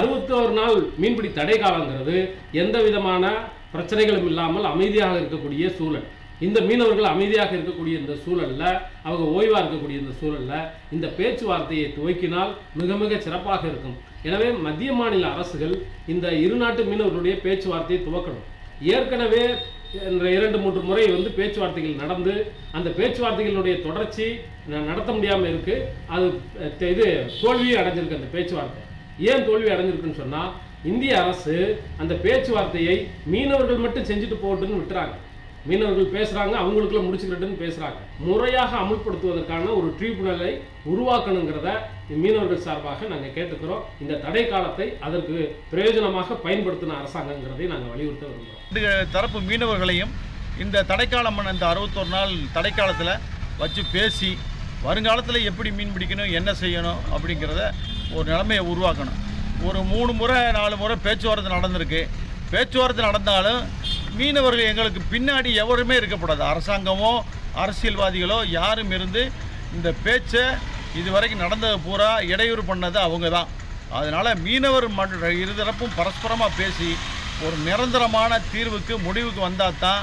அறுபத்தோரு நாள் மீன்பிடி தடை காலங்கிறது எந்த விதமான பிரச்சனைகளும் இல்லாமல் அமைதியாக இருக்கக்கூடிய சூழல். இந்த மீனவர்கள் அமைதியாக இருக்கக்கூடிய இந்த சூழலில் அவங்க ஓய்வாக இருக்கக்கூடிய இந்த சூழலில் இந்த பேச்சுவார்த்தையை துவக்கினால் மிக மிக சிறப்பாக இருக்கும். எனவே மத்திய மாநில அரசுகள் இந்த இரு நாட்டு மீனவர்களுடைய பேச்சுவார்த்தையை துவக்கணும். ஏற்கனவே இரண்டு மூன்று முறை வந்து பேச்சுவார்த்தைகள் நடந்து அந்த பேச்சுவார்த்தைகளுடைய தொடர்ச்சி ந- நடத்த முடியாமல் இருக்குது அது இது தோல்வியும் அடைஞ்சிருக்கு அந்த பேச்சுவார்த்தை. ஏன் தோல்வி அடைஞ்சிருக்குன்னு சொன்னால் இந்திய அரசு அந்த பேச்சுவார்த்தையை மீனவர்கள் மட்டும் செஞ்சுட்டு போட்டுன்னு விட்டுறாங்க. மீனவர்கள் பேசுகிறாங்க அவங்களுக்குள்ள முடிச்சுக்கிட்டுன்னு பேசுகிறாங்க முறையாக அமுல்படுத்துவதற்கான ஒரு ட்ரிபுனலை உருவாக்கணுங்கிறத மீனவர்கள் சார்பாக நாங்கள் கேட்டுக்கிறோம். இந்த தடை காலத்தை அதற்கு பிரயோஜனமாக பயன்படுத்தின அரசாங்கங்கிறதை நாங்கள் வலியுறுத்த விரும்புகிறோம் தரப்பு மீனவர்களையும் இந்த தடைக்காலம் இந்த அறுபத்தொரு நாள் தடைக்காலத்தில் வச்சு பேசி வருங்காலத்தில் எப்படி மீன் பிடிக்கணும் என்ன செய்யணும் அப்படிங்கிறத ஒரு நிலைமையை உருவாக்கணும். ஒரு மூணு முறை நாலு முறை பேச்சுவார்த்தை நடந்திருக்கு. பேச்சுவார்த்தை நடந்தாலும் மீனவர்கள் எங்களுக்கு பின்னாடி எவருமே இருக்கக்கூடாது. அரசாங்கமோ அரசியல்வாதிகளோ யாரும் இருந்து இந்த பேச்சை இதுவரைக்கும் நடந்தது பூரா இடையூறு பண்ணது அவங்க தான். அதனால் மீனவர் மன்ற இருதரப்பும் பரஸ்பரமாக பேசி ஒரு நிரந்தரமான தீர்வுக்கு முடிவுக்கு வந்தால் தான்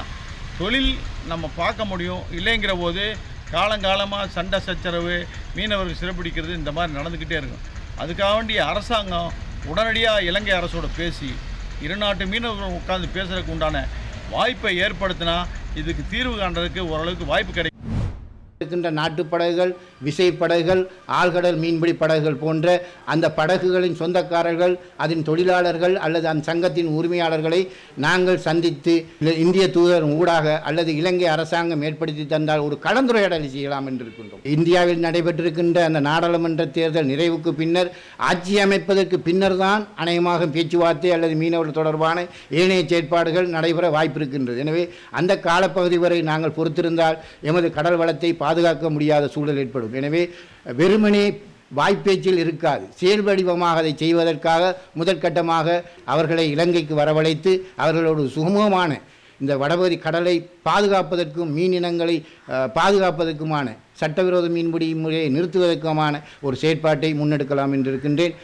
தொழில் நம்ம பார்க்க முடியும். இல்லைங்கிற போது காலங்காலமாக சண்டை சச்சரவு மீனவர்கள் சிறப்பிடிக்கிறது இந்த மாதிரி நடந்துக்கிட்டே இருக்கும். அதுக்காக வேண்டிய அரசாங்கம் உடனடியாக இலங்கை அரசோட பேசி இரு நாட்டு மீனவர்கள் உட்கார்ந்து பேசுறதுக்கு உண்டான வாய்ப்பை ஏற்படுத்தினா இதுக்கு தீர்வு காண்றதுக்கு ஓரளவுக்கு வாய்ப்பு கிடைக்கும். இருக்கின்ற நாட்டுப் படகுகள் விசைப்படகுகள் ஆழ்கடல் மீன்பிடி படகுகள் போன்ற அந்த படகுகளின் சொந்தக்காரர்கள் அதன் தொழிலாளர்கள் அல்லது அந்த சங்கத்தின் உரிமையாளர்களை நாங்கள் சந்தித்து இந்திய தூதர் ஊடாக அல்லது இலங்கை அரசாங்கம் ஏற்படுத்தி தந்தால் ஒரு கலந்துரையாடலை செய்யலாம் என்று இருக்கின்றோம் இந்தியாவில் நடைபெற்றிருக்கின்ற அந்த நாடாளுமன்ற தேர்தல் நிறைவுக்கு பின்னர் ஆட்சி அமைப்பதற்கு பின்னர் தான் அநேகமாக பேச்சுவார்த்தை அல்லது மீனவர்கள் தொடர்பான ஏனைய செயற்பாடுகள் நடைபெற வாய்ப்பு இருக்கின்றது. எனவே அந்த காலப்பகுதி வரை நாங்கள் பொறுத்திருந்தால் எமது கடல் வளத்தை பாதுகாக்க முடியாத சூழல் ஏற்படும். எனவே வெறுமனே வாய்ப்பேச்சில் இருக்காது. செயல் வடிவமாக அதை செய்வதற்காக முதற்கட்டமாக அவர்களை இலங்கைக்கு வரவழைத்து அவர்களோடு சுகமமான இந்த வடபகுதி கடலை பாதுகாப்பதற்கும் மீன் இனங்களை பாதுகாப்பதற்குமான சட்டவிரோத மீன்பிடி முறையை நிறுத்துவதற்குமான ஒரு செயற்பாட்டை முன்னெடுக்கலாம் என்று இருக்கின்றேன்